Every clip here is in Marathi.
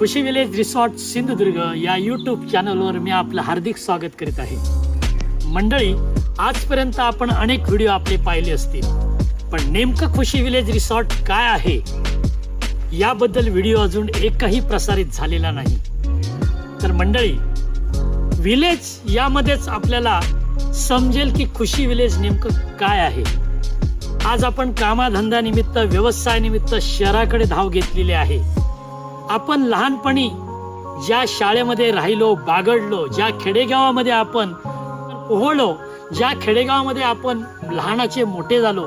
खुशी विलेज रिसॉर्ट सिंधुदुर्ग या यूट्यूब चॅनलवर मी आपलं हार्दिक स्वागत करीत आहे. मंडळी आजपर्यंत आपण अनेक व्हिडिओ आपले पाहिले असतील. पण नेमकं खुशी विलेज रिसॉर्ट काय आहे? याबद्दल व्हिडिओ अजून एकही प्रसारित झालेला नाही. तर मंडळी विलेज यामध्येच आपल्याला समजेल की खुशी विलेज नेमकं काय आहे. आज आपण कामाधंदानिमित्त व्यवसायानिमित्त शहराकडे धाव घेतलेली आहे. आपण लहानपणी ज्या शाळेमध्ये राहिलो बागडलो ज्या खेडेगावामध्ये आपण पोहळलो ज्या खेडेगावामध्ये आपण लहानाचे मोठे झालो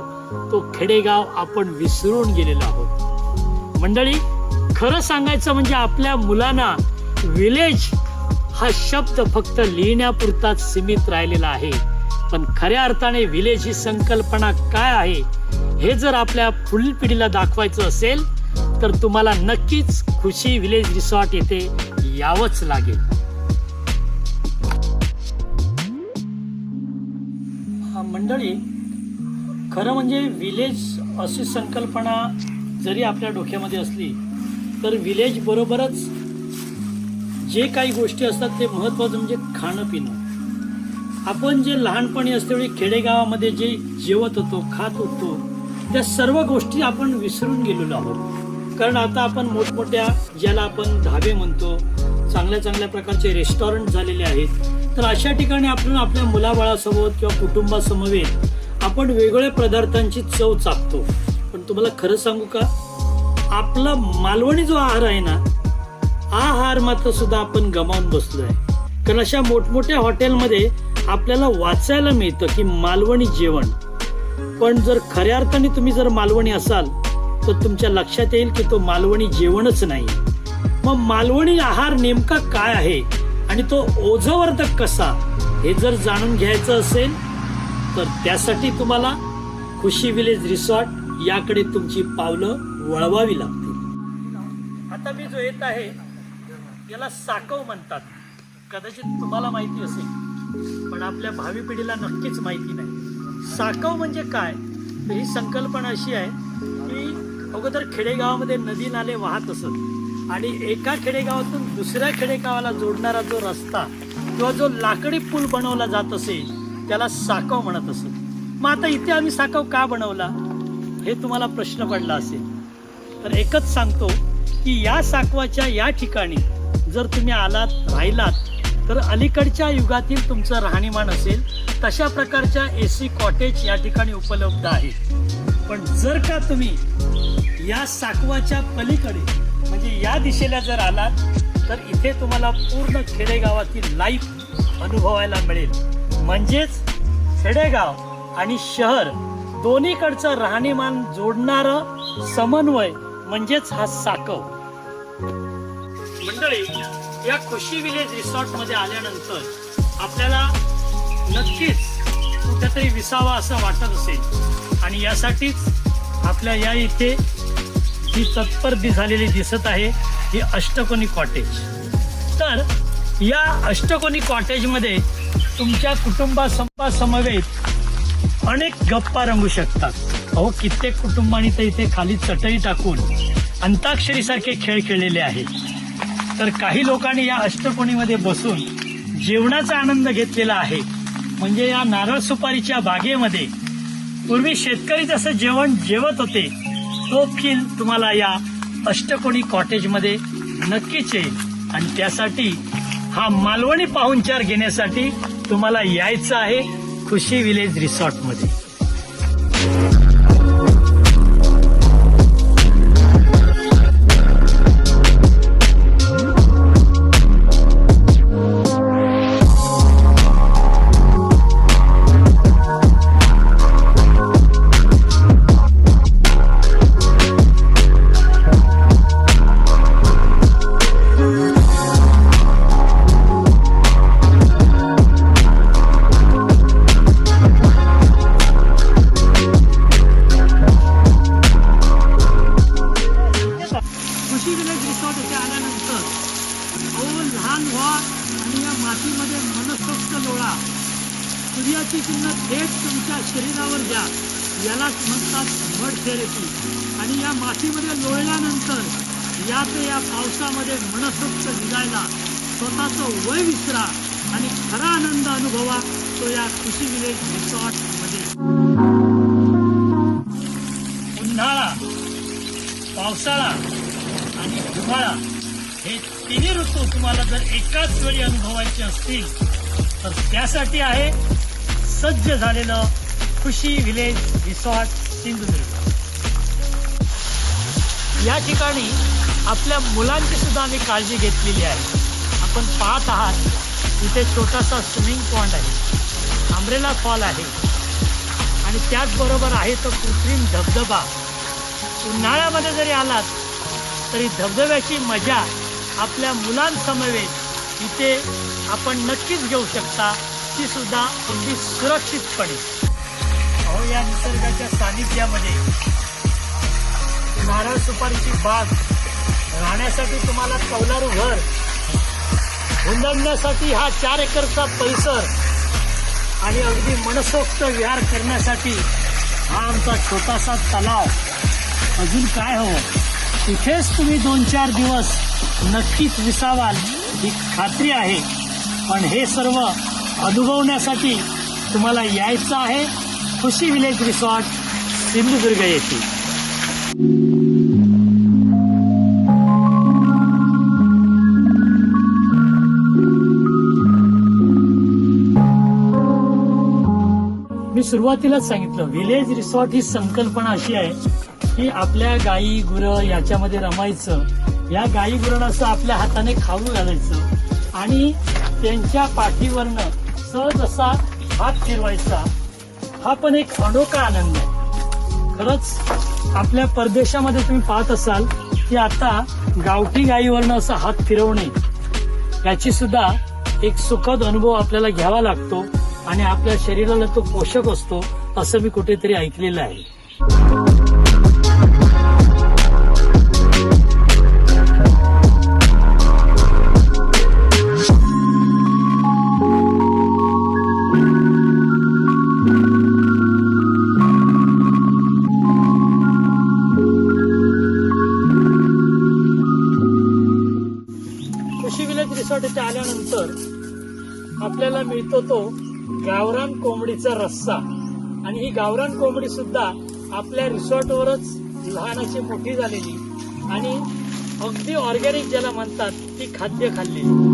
तो खेडेगाव आपण विसरून गेलेलो आहोत. मंडळी खरं सांगायचं म्हणजे आपल्या मुलांना विलेज हा शब्द फक्त लिहिण्यापुरताच सीमित राहिलेला आहे. पण खऱ्या अर्थाने विलेज ही संकल्पना काय आहे हे जर आपल्या पुढील पिढीला दाखवायचं असेल तर तुम्हाला नक्कीच खुशी विलेज रिसॉर्ट येथे यावंच लागेल. मंडळी खरं म्हणजे विलेज अशी संकल्पना जरी आपल्या डोक्यामध्ये असली तर विलेज बरोबरच जे काही गोष्टी असतात ते महत्त्वाचं म्हणजे खाणं पिणं. आपण जे लहानपणी असतेवेळी खेडेगावामध्ये जे जेवत होतो खात होतो त्या सर्व गोष्टी आपण विसरून गेलेलो आहोत. कारण आता आपण मोठमोठ्या ज्याला आपण धाबे म्हणतो चांगल्या चांगल्या प्रकारचे रेस्टॉरंट झालेले आहेत. तर अशा ठिकाणी आपण आपल्या मुलाबाळासोबत किंवा कुटुंबासमवेत आपण वेगवेगळ्या पदार्थांची चव चाकतो पण तुम्हाला खरं सांगू का? आपला मालवणी जो आहार आहे ना आहार मात्र सुद्धा आपण गमावून बसलो आहे कारण अशा मोठमोठ्या हॉटेलमध्ये आपल्याला वाचायला मिळतं की मालवणी जेवण. पण जर खऱ्या अर्थाने तुम्ही जर मालवणी असाल तर तुमच्या लक्षात येईल की तो मालवणी जेवणच नाही. मग मालवणी आहार नेमका काय आहे? आणि तो ओझवर्धक कसा? हे जर जाणून घ्यायचं असेल तर त्यासाठी तुम्हाला खुशी विलेज रिसॉर्ट याकडे तुमची पावलं वळवावी लागतील. आता मी जो येत आहे याला साकव म्हणतात. कदाचित तुम्हाला माहिती असेल पण आपल्या भावी पिढीला नक्कीच माहिती नाही. साकव म्हणजे काय? तर ही संकल्पना अशी आहे अगोदर खेडेगावामध्ये नदी नाले वाहत असत. आणि एका खेडेगावातून दुसऱ्या खेडेगावाला जोडणारा जो रस्ता किंवा जो लाकडी पूल बनवला जात असे त्याला साकव म्हणत असत. मग आता इथे आम्ही साकव का बनवला? हे तुम्हाला प्रश्न पडला असेल. तर एकच सांगतो की या साकवाच्या या ठिकाणी जर तुम्ही आलात राहिलात तर अलीकडच्या युगातील तुमचं राहणीमान असेल तशा प्रकारच्या ए सी कॉटेज या ठिकाणी उपलब्ध आहे पण जर का तुम्ही या साकवाच्या पलीकडे म्हणजे या दिशेला जर आलात तर इथे तुम्हाला पूर्ण खेडेगावातील लाईफ अनुभवायला मिळेल. म्हणजेच खेडेगाव आणि शहर दोन्हीकडचं राहणीमान जोडणारं समन्वय म्हणजेच हा साकव. मंडळी या खुशी विलेज रिसॉर्टमध्ये आल्यानंतर आपल्याला नक्कीच कुठेतरी विसावा असं वाटत असेल. आणि यासाठीच आपल्या या इथे ही तत्पर झालेली दिसत आहे ही अष्टकोनी कॉटेज तर या अष्टकोनी कॉटेजमध्ये तुमच्या कुटुंबासमवेत अनेक गप्पा रंगू शकतात. अहो कित्येक कुटुंबांनी तर इथे खाली चटई टाकून अंताक्षरीसारखे खेळ खेळलेले आहेत. तर काही लोकांनी या अष्टकोणीमध्ये बसून जेवणाचा आनंद घेतलेला आहे. म्हणजे या नारळ सुपारीच्या बागेमध्ये पूर्वी शेतकरी जसं जेवण जेवत होते तो फील तुम्हाला या अष्टकोणी कॉटेजमध्ये नक्कीच येईल. आणि त्यासाठी हा मालवणी पाहुणचार घेण्यासाठी तुम्हाला यायचं आहे खुशी विलेज रिसॉर्टमध्ये. सूर्याची किंमत थेट तुमच्या शरीरावर द्या. यालाच म्हणतात मड थेरपी आणि या मातीमध्ये लोळल्यानंतर यात या पावसामध्ये मनसोक्त निघायला स्वतःचं वय विसरा आणि खरा आनंद अनुभवा तो या कृषी विलेज रिसॉर्टमध्ये. उन्हाळा पावसाळा आणि हिवाळा हे तिन्ही ऋतू तुम्हाला जर एकाच वेळी अनुभवायचे असतील तर त्यासाठी आहे सज्ज झालेलं खुशी विलेज रिसॉर्ट सिंधुदुर्ग. या ठिकाणी आपल्या मुलांची सुद्धा आम्ही काळजी घेतलेली आहे. आपण पाहत आहात इथे छोटासा स्विमिंग पॉन्ड आहे. आंब्रेला फॉल आहे. आणि त्याचबरोबर आहे तो कृत्रिम धबधबा. उन्हाळ्यामध्ये जरी आलात तरी धबधब्याची मजा आपल्या मुलांसमवेत इथे आपण नक्कीच घेऊ शकता ती सुद्धा अगदी सुरक्षितपणे. अहो या निसर्गाच्या सानिध्यामध्ये नारळ सुपारीची बाग राहण्यासाठी तुम्हाला कौलारू घर हुंदडण्यासाठी हा चार एकरचा परिसर आणि अगदी मनसोक्त विहार करण्यासाठी हा आमचा छोटासा तलाव. अजून काय हवं? तिथेच तुम्ही दोन चार दिवस नक्कीच विसावाल ही खात्री आहे. पण हे सर्व अनुभवण्यासाठी तुम्हाला यायचं आहे. खुशी विलेज रिसॉर्ट सिंधुदुर्ग येथे. मी सुरुवातीलाच सांगितलं विलेज रिसॉर्ट ही संकल्पना अशी आहे की आपल्या गायी गुरं याच्यामध्ये रमायचं. या गायी गुरांना असं आपल्या हाताने खाऊ घालायचं. आणि त्यांच्या पाठीवरनं सहज असा हात फिरवायचा. हा पण एक अनोखा आनंद आहे. खरंच आपल्या परदेशामध्ये तुम्ही पाहत असाल की आता गावठी गायीवरनं असा हात फिरवणे याची सुद्धा एक सुखद अनुभव आपल्याला घ्यावा लागतो आणि आपल्या शरीराला तो पोषक असतो असं मी कुठेतरी ऐकलेलं आहे. रिसॉर्ट आपल्याला मिळतो तो गावरान कोंबडीचा रस्सा. आणि ही गावरान कोंबडी सुद्धा आपल्या रिसॉर्टवरच लहानाची मोठी झालेली. आणि अगदी ऑर्गॅनिक ज्याला म्हणतात ती खाद्य खाल्लेली.